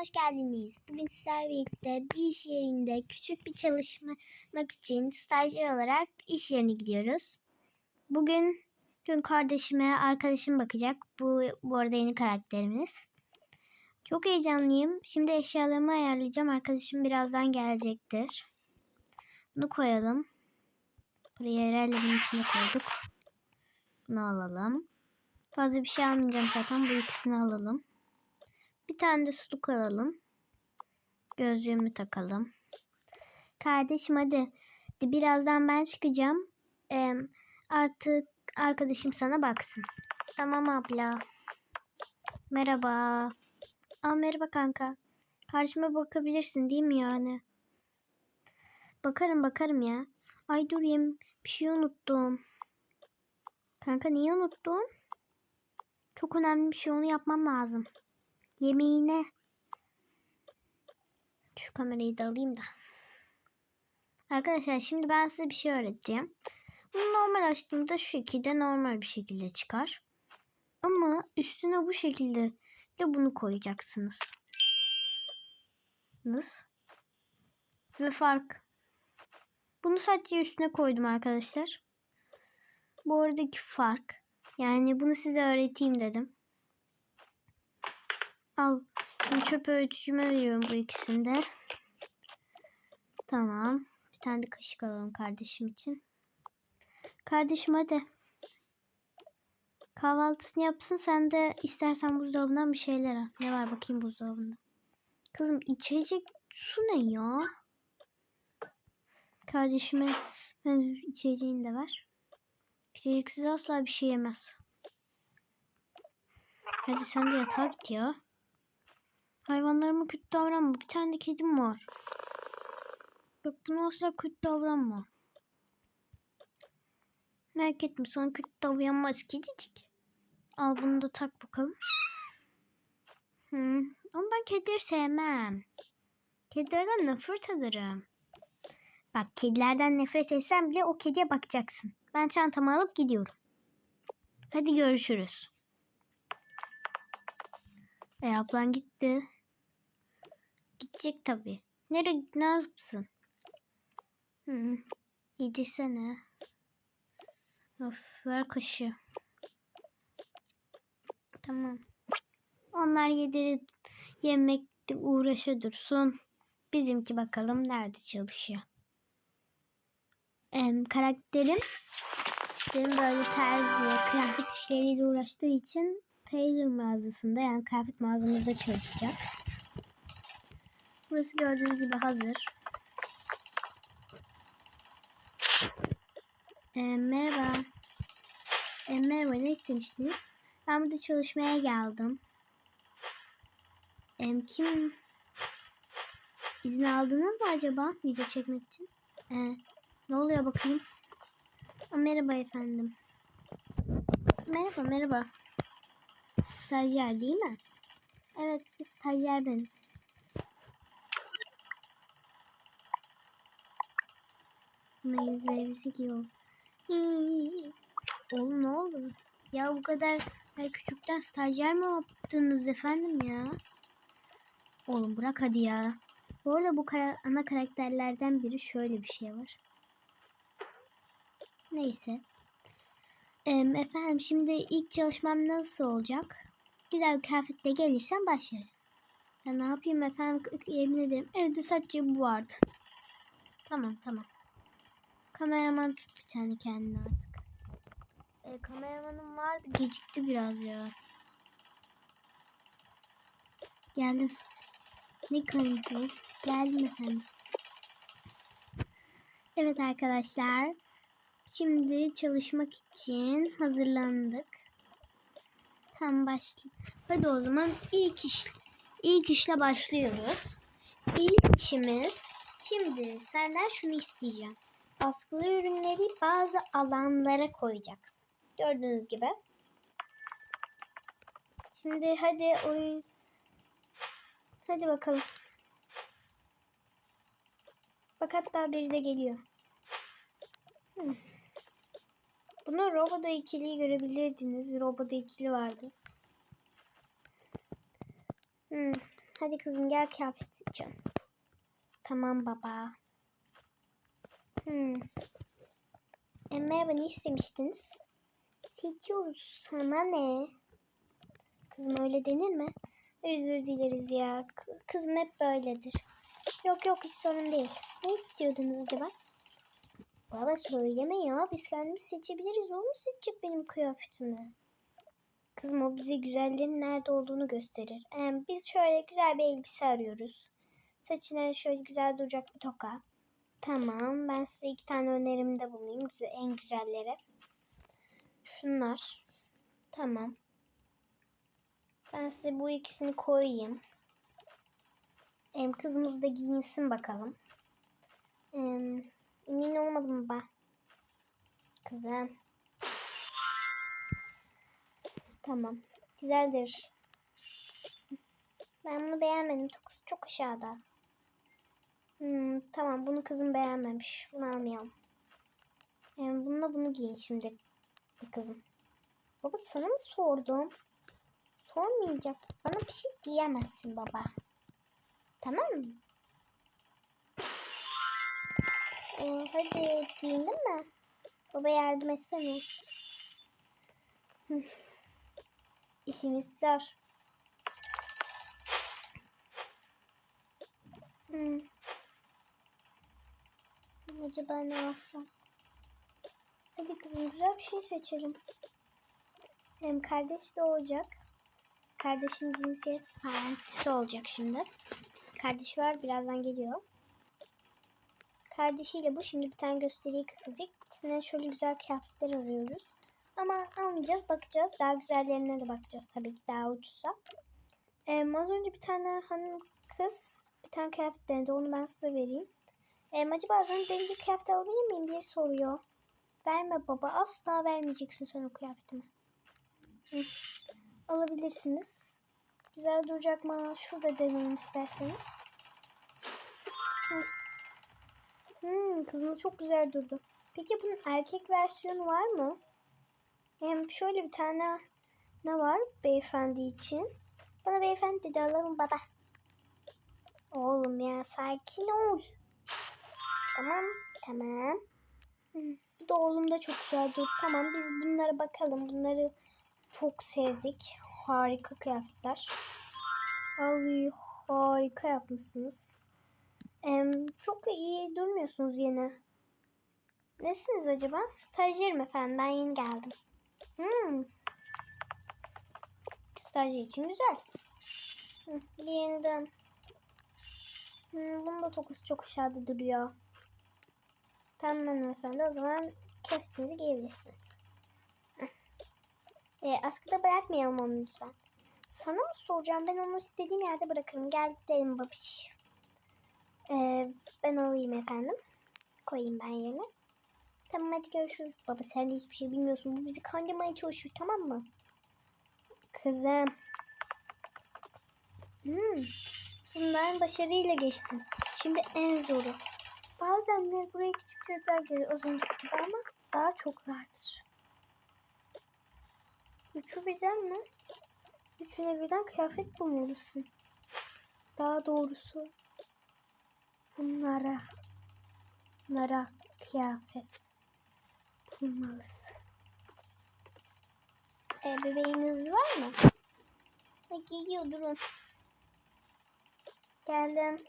hoş geldiniz. Bugün sizlerle birlikte bir iş yerinde küçük bir çalışmak için stajyer olarak iş yerine gidiyoruz. Bugün dün kardeşime arkadaşım bakacak. Bu, bu arada yeni karakterimiz. Çok heyecanlıyım. Şimdi eşyalarımı ayarlayacağım. Arkadaşım birazdan gelecektir. Bunu koyalım. Buraya bunun içine koyduk. Bunu alalım. Fazla bir şey almayacağım zaten. Bu ikisini alalım. Bir tane de suluk alalım. Gözlüğümü takalım. Kardeşim hadi. Birazdan ben çıkacağım. Ee, artık arkadaşım sana baksın. Tamam abla. Merhaba. Aa, merhaba kanka. Karşıma bakabilirsin değil mi yani? Bakarım bakarım ya. Ay dur yem bir şey unuttum. Kanka niye unuttun? Çok önemli bir şey onu yapmam lazım. Yemeğine. Şu kamerayı da alayım da. Arkadaşlar şimdi ben size bir şey öğreteceğim. Bunu normal açtığımda şu şekilde normal bir şekilde çıkar. Ama üstüne bu şekilde de bunu koyacaksınız. Ve fark. Bunu sadece üstüne koydum arkadaşlar. Bu aradaki fark. Yani bunu size öğreteyim dedim. Al. Şimdi çöp öğütücüme veriyorum bu ikisini de. Tamam. Bir tane de kaşık alalım kardeşim için. Kardeşim hadi. Kahvaltısını yapsın. Sen de istersen buzdolabından bir şeyler al. Ne var bakayım buzdolabında. Kızım içecek su ne ya? Kardeşime ben içeceğini de ver. İçeceksiz asla bir şey yemez. Hadi sen de yatağa git ya. Hayvanlarıma kötü davranma. Bir tane de kedim var. Bak bunu asla kötü davranma. Merak etme sana kötü davranmaz kedicik. Al bunu da tak bakalım. Hmm. Ama ben kedileri sevmem. Kedilerden nefret ederim. Bak kedilerden nefret etsen bile o kediye bakacaksın. Ben çantamı alıp gidiyorum. Hadi görüşürüz. E ablan gitti. Gidecek tabii. Nereye ne yapsın? Hı. Yedirsene. Of ver kaşı. Tamam. Onlar yediri yemekte uğraşa dursun. Bizimki bakalım nerede çalışıyor. Em, karakterim benim böyle terzi, kıyafet işleriyle uğraştığı için tailor mağazasında yani kıyafet mağazamızda çalışacak. Burası gördüğünüz gibi hazır. Ee, merhaba. Ee, merhaba ne istemiştiniz? Ben burada çalışmaya geldim. Ee, kim izin aldınız mı acaba video çekmek için? Ee, ne oluyor bakayım? Aa, merhaba efendim. Merhaba merhaba. Stajyer değil mi? Evet biz stajyer benim. Buna yüz verirsek iyi. Oğlum ne oldu? Ya bu kadar her küçükten stajyer mi yaptınız efendim ya? Oğlum bırak hadi ya. Bu arada bu kara ana karakterlerden biri şöyle bir şey var. Neyse. Ee, efendim şimdi ilk çalışmam nasıl olacak? Güzel bir kıyafetle gelirsen başlarız. Ya ne yapayım efendim yemin ederim evde sadece bu vardı. Tamam tamam. Kameraman tut bir tane kendine artık. Ee, kameramanım vardı gecikti biraz ya. Geldim. Ne kanıtı? Geldim efendim. Evet arkadaşlar. Şimdi çalışmak için hazırlandık. Tam başla. Hadi o zaman ilk iş ilk işle başlıyoruz. İlk işimiz şimdi senden şunu isteyeceğim. Baskılı ürünleri bazı alanlara koyacaksın. Gördüğünüz gibi. Şimdi hadi oyun Hadi bakalım. Bak hatta biri de geliyor. Hmm. Bunu Robo'da ikiliyi görebilirdiniz. Robo'da ikili vardı. Hmm. Hadi kızım gel kıyafet seçelim. Tamam baba. Hmm. E, merhaba ne istemiştiniz? Seçiyoruz. Sana ne? Kızım öyle denir mi? Özür dileriz ya. Kızım hep böyledir. Yok yok hiç sorun değil. Ne istiyordunuz acaba? Baba söyleme ya. Biz kendimiz seçebiliriz. O mu seçecek benim kıyafetimi? Kızım o bize güzellerin nerede olduğunu gösterir. Ee, biz şöyle güzel bir elbise arıyoruz. Saçına şöyle güzel duracak bir toka. Tamam. Ben size iki tane önerimde bulunayım. En güzelleri. Şunlar. Tamam. Ben size bu ikisini koyayım. Em, kızımız da giyinsin bakalım. Em, emin olmadım ben. Kızım. Tamam. Güzeldir. Ben bunu beğenmedim. Tokusu çok aşağıda. Hmm, tamam bunu kızım beğenmemiş. Bunu almayalım. Yani bununla bunu giyin şimdi kızım. Baba sana mı sordum? Sormayacak. Bana bir şey diyemezsin baba. Tamam mı? Ee, hadi giyindin mi? Baba yardım etsene. İşimiz zor. Hmm. Acaba ne alsam? Hadi kızım güzel bir şey seçelim. Hem kardeş doğacak. Kardeşin cinsiyet partisi olacak şimdi. Kardeşi var birazdan geliyor. Kardeşiyle bu şimdi bir tane gösteriye katılacak. İkisine şöyle güzel kıyafetler arıyoruz. Ama almayacağız bakacağız. Daha güzellerine de bakacağız tabii ki daha ucuzsa. Ee, az önce bir tane hanım kız bir tane kıyafet denedi. Onu ben size vereyim. Ee, acaba az önce denediği kıyafet alabilir miyim diye soruyor. Verme baba asla vermeyeceksin sen o kıyafetimi. Alabilirsiniz. Güzel duracak mı? Şurada deneyin isterseniz. Hı. Hmm, kızımda çok güzel durdu. Peki bunun erkek versiyonu var mı? Hem şöyle bir tane ne var beyefendi için? Bana beyefendi dedi alalım baba. Oğlum ya sakin ol. Tamam tamam. Bu da oğlum da çok güzel durdu. Tamam biz bunlara bakalım. Bunları çok sevdik. Harika kıyafetler. Vallahi harika yapmışsınız. Em, çok iyi durmuyorsunuz yine. Nesiniz acaba? Stajyerim efendim. Ben yeni geldim. Hmm. Stajyer için güzel. Hı, giyindim. Hmm, bunun da tokusu çok aşağıda duruyor. Tamam hanımefendi. O zaman köftenizi giyebilirsiniz. E, askıda bırakmayalım onu lütfen. Sana mı soracağım? Ben onu istediğim yerde bırakırım. Gel gidelim babiş. Ee, ben alayım efendim. Koyayım ben yerine. Tamam hadi görüşürüz. Baba sen de hiçbir şey bilmiyorsun. Bu bizi kandırmaya çalışıyor tamam mı? Kızım. Hmm. Bundan başarıyla geçtin. Şimdi en zoru. Bazenleri buraya küçük çocuklar geliyor az önceki gibi ama daha çoklardır. Üçü birden mi? Üçüne birden kıyafet bulmalısın. Daha doğrusu bunlara bunlara kıyafet bulmalısın. E, bebeğiniz var mı? Ha, geliyor durun. Geldim.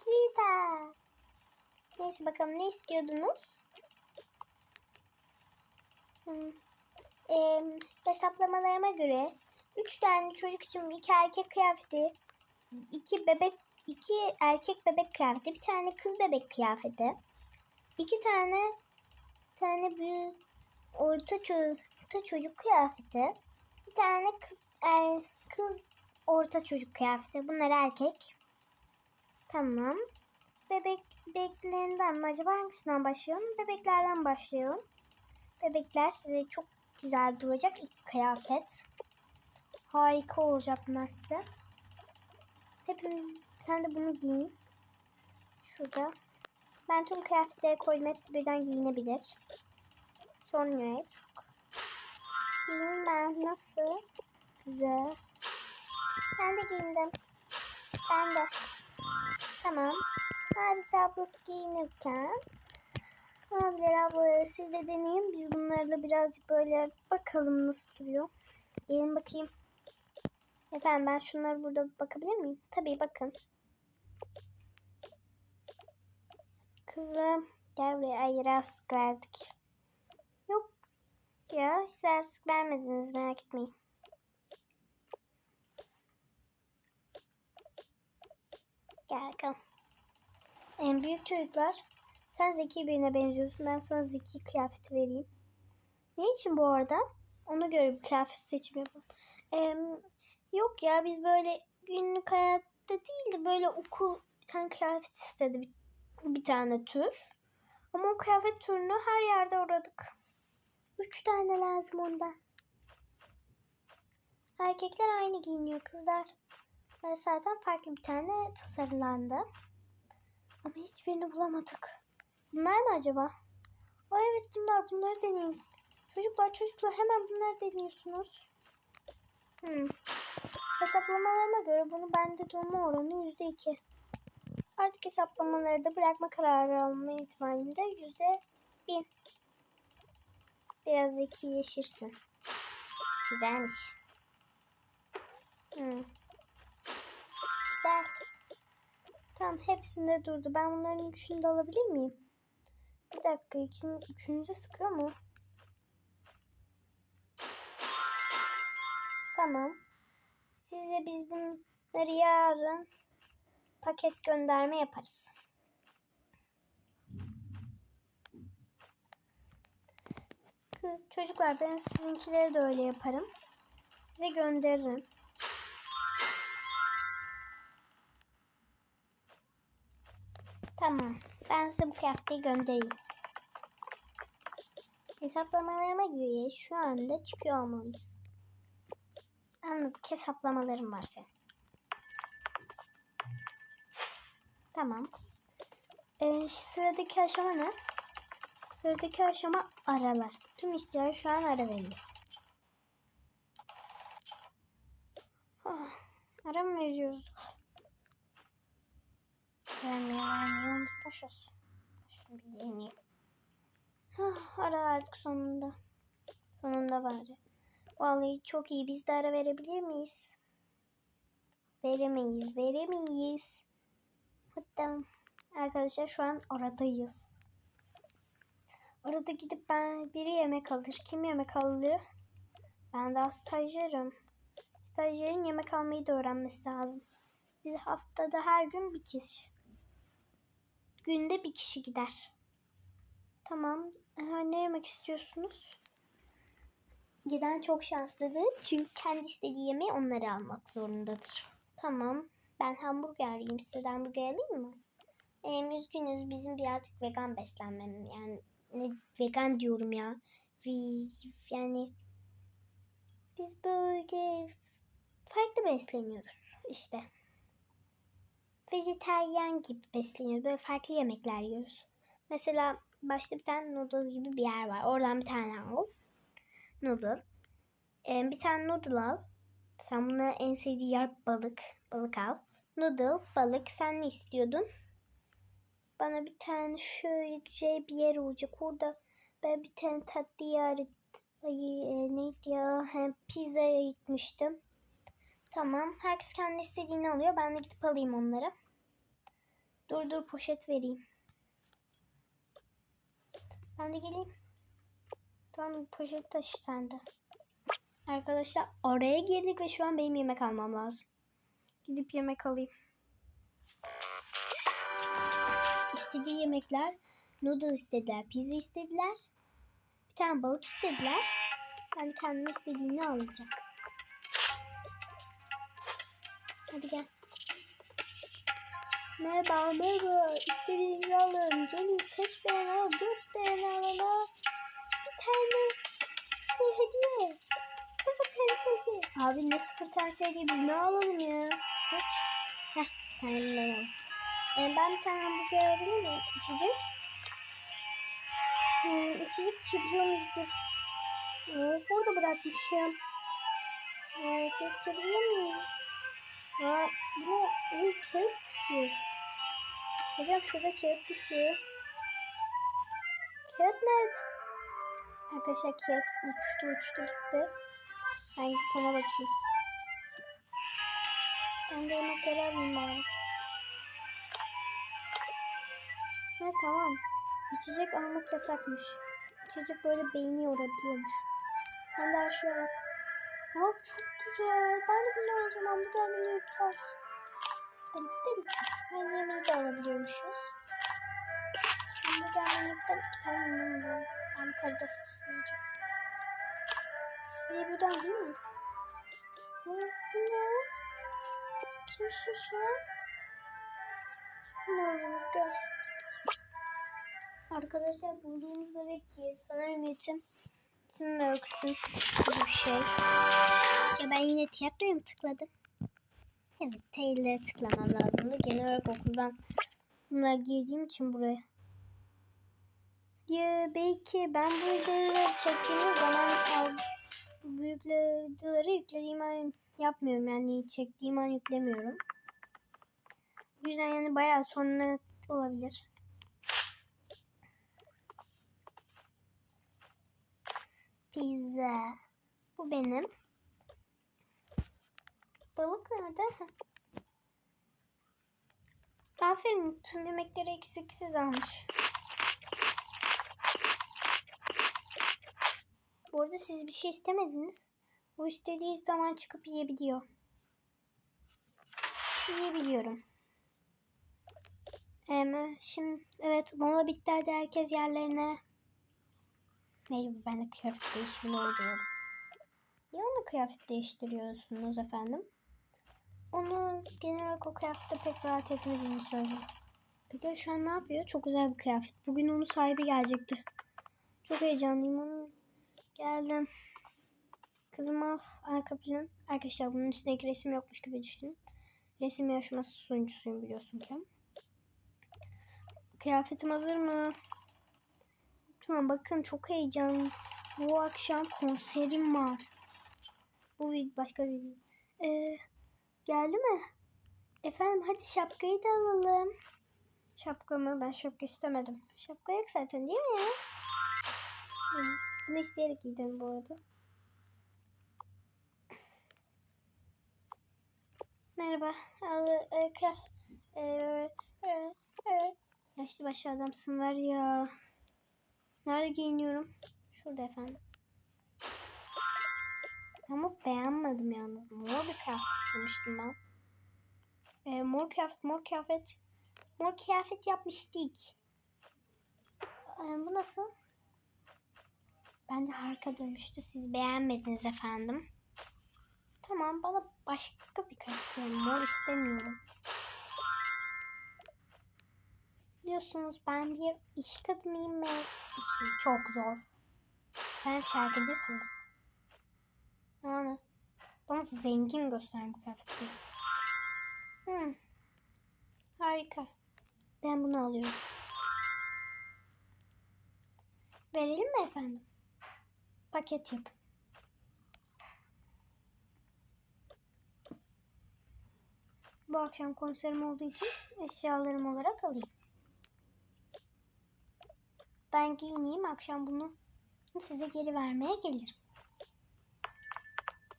Rita. Neyse bakalım ne istiyordunuz? Hmm. E, hesaplamalarıma göre üç tane çocuk için iki erkek kıyafeti, iki bebek, iki erkek bebek kıyafeti, bir tane kız bebek kıyafeti, iki tane tane büyük orta, ço- orta çocuk kıyafeti, bir tane kız er, kız orta çocuk kıyafeti. Bunlar erkek. Tamam. Bebek bebeklerinden mi acaba hangisinden başlayalım? Bebeklerden başlayalım. Bebekler size çok güzel duracak ilk kıyafet. Harika olacak bunlar size. Hepiniz sen de bunu giyin. Şurada. Ben tüm kıyafetleri koydum. Hepsi birden giyinebilir. Sorun yok. Giyeyim ben. Nasıl? Güzel. Ben de giyindim. Ben de. Tamam. Abisi ablası giyinirken. Abiler ablaları siz de deneyin. Biz bunlarla birazcık böyle bakalım nasıl duruyor. Gelin bakayım. Efendim ben şunları burada bakabilir miyim? Tabii bakın. Kızım gel buraya. Ay rast verdik. Yok ya hiç rast vermediniz merak etmeyin. Gel bakalım. En büyük çocuklar sen zeki birine benziyorsun. Ben sana zeki kıyafeti vereyim. Ne için bu arada? Ona göre bir kıyafet seçimi yapalım. Em, yok ya biz böyle günlük hayatta değil de böyle okul bir tane kıyafet istedi bir, bir tane tür. Ama o kıyafet türünü her yerde aradık. Üç tane lazım ondan. Erkekler aynı giyiniyor kızlar. Bunlar zaten farklı bir tane tasarlandı. Ama hiçbirini bulamadık. Bunlar mı acaba? Aa evet bunlar. Bunları deneyin. Çocuklar çocuklar hemen bunları deniyorsunuz. Hmm. Hesaplamalarıma göre bunu bende durma oranı yüzde iki. Artık hesaplamaları da bırakma kararı alma ihtimalim de yüzde bin. Biraz zekileşirsin. Güzelmiş. Hmm. Tamam hepsinde durdu. Ben bunların üçünü de alabilir miyim? Bir dakika ikisini, üçünü de sıkıyor mu? Tamam. Size biz bunları yarın paket gönderme yaparız. Çocuklar ben sizinkileri de öyle yaparım. Size gönderirim. Tamam. Ben size bu kıyafeyi göndereyim. Hesaplamalarıma göre şu anda çıkıyor olmalıyız. Anladık. Hesaplamalarım var senin. Tamam. Ee, sıradaki aşama ne? Sıradaki aşama aralar. Tüm işçiler şu an ara veriyor. Ah, ara mı veriyoruz? Vermeye vermeyi unutmuşuz. Şunu bir yeneyim. Ah, ara verdik sonunda. Sonunda bari. Vallahi çok iyi. Biz de ara verebilir miyiz? Veremeyiz. Veremeyiz. Hatta arkadaşlar şu an oradayız. Orada gidip ben biri yemek alır. Kim yemek alır? Ben daha stajyerim. Stajyerin yemek almayı da öğrenmesi lazım. Biz haftada her gün bir kişi. Günde bir kişi gider. Tamam. Aha, ne yemek istiyorsunuz? Giden çok şanslıdır. Çünkü kendi istediği yemeği onları almak zorundadır. Tamam. Ben hamburger yiyeyim. Size hamburger alayım mı? Ee, üzgünüz. Bizim birazcık vegan beslenmem. Yani ne vegan diyorum ya. Yani biz böyle farklı besleniyoruz işte. Vejeteryan gibi besleniyoruz. Böyle farklı yemekler yiyoruz. Mesela başka bir tane noodle gibi bir yer var. Oradan bir tane al. Noodle. Ee, bir tane noodle al. Sen buna en sevdiği yer balık. Balık al. Noodle, balık. Sen ne istiyordun? Bana bir tane şöyle bir yer olacak. Orada ben bir tane tatlı yer Ay, e, neydi ya? He, pizzaya gitmiştim. Tamam. Herkes kendi istediğini alıyor. Ben de gidip alayım onları. Dur dur poşet vereyim. Ben de geleyim. Tamam poşet taşı sende. Arkadaşlar oraya girdik ve şu an benim yemek almam lazım. Gidip yemek alayım. İstediği yemekler noodle istediler, pizza istediler. Bir tane balık istediler. Ben kendime istediğini alacağım. Hadi gel. Merhaba, merhaba. İstediğinizi alın. Gelin seç beğen al. Dört tane alana. Bir tane şey hediye. Sıfır tanesi hediye. Abi ne sıfır tanesi hediye? Biz ne alalım ya? Geç. Heh, bir tane alalım. Ee, ben bir tane hamburger alabilir miyim? İçecek. Ee, içecek içebiliyormuştur. Of orada bırakmışım. Ee, içecek içebiliyor muyum? Aa, bu ne? Kağıt düşüyor. Hocam şurada kağıt düşüyor. Kağıt nerede? Arkadaşlar kağıt uçtu uçtu gitti. Ben gidip ona bakayım. Ben de yemekleri alayım bari. Ha tamam. İçecek almak yasakmış. İçecek böyle beyni yorabiliyormuş. Ben de her şeyi. Aa çok güzel. Ben de bunu alacağım. Hamburger menü iptal. Delik delik. Ben yemeği de alabiliyormuşuz. Hamburger menü iptal. iki tane bundan alalım. Ben karides isteyeceğim. Size buradan değil mi? Bu ne? Kim şişen? Ne oluyor? Gel. Arkadaşlar bulduğumuz bebek ki sanırım yetim. Yetim ve öksüz gibi bir şey. Ve ben yine tiyatroya mı tıkladım? Evet, Taylor'a tıklamam lazımdı. Genel olarak okuldan Bunlar girdiğim için buraya. Ya belki ben bu videoları çektiğim zaman büyük videoları yüklediğim an yapmıyorum yani çektiğim an yüklemiyorum. Bu yüzden yani bayağı sonra olabilir. Pizza. Bu benim. Balık nerede? Aferin tüm yemekleri eksiksiz almış. Bu arada siz bir şey istemediniz. Bu istediği zaman çıkıp yiyebiliyor. Yiyebiliyorum. Ee, şimdi evet mola bitti herkes yerlerine. Neyse ben de kıyafet değişimini oluyorum. Niye onu kıyafet değiştiriyorsunuz efendim? Onun genel olarak o kıyafette pek rahat etmediğini söylüyor. Peki şu an ne yapıyor? Çok güzel bir kıyafet. Bugün onun sahibi gelecekti. Çok heyecanlıyım. Onun geldim. Kızım al arka plan. Arkadaşlar bunun üstündeki resim yokmuş gibi düşünün. Resim yarışması sunucusuyum biliyorsun ki. Kıyafetim hazır mı? Lütfen bakın çok heyecanlı. Bu akşam konserim var. Bu vid- başka bir video. Ee, geldi mi? Efendim hadi şapkayı da alalım. Şapka mı? Ben şapka istemedim. Şapka yok zaten değil mi ya? Bunu isteyerek giydim bu arada. Merhaba. Al, e, kıyaf- e, e, e. Yaşlı başlı adamsın var ya. Nerede giyiniyorum? Şurada efendim. Ama beğenmedim yalnız. Mor bir kıyafet istemiştim ben. Ee, mor kıyafet, mor kıyafet. Mor kıyafet yapmıştık. Ee, bu nasıl? Ben de harika dönmüştü. Siz beğenmediniz efendim. Tamam bana başka bir yani mor istemiyorum. Biliyorsunuz ben bir iş kadınıyım ve işim çok zor. Hem şarkıcısınız. Yani bana zengin gösteren bir kıyafet değil. Hmm. Harika. Ben bunu alıyorum. Verelim mi efendim? Paket yap. Bu akşam konserim olduğu için eşyalarım olarak alayım. Ben giyineyim akşam bunu size geri vermeye gelirim.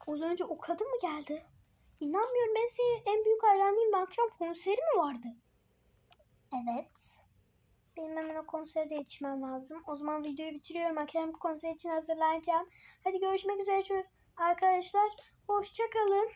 Az önce o kadın mı geldi? İnanmıyorum ben senin en büyük hayranıyım. Akşam konseri mi vardı? Evet. Benim hemen o konserde yetişmem lazım. O zaman videoyu bitiriyorum. Akşam konser için hazırlanacağım. Hadi görüşmek üzere arkadaşlar. Hoşça kalın.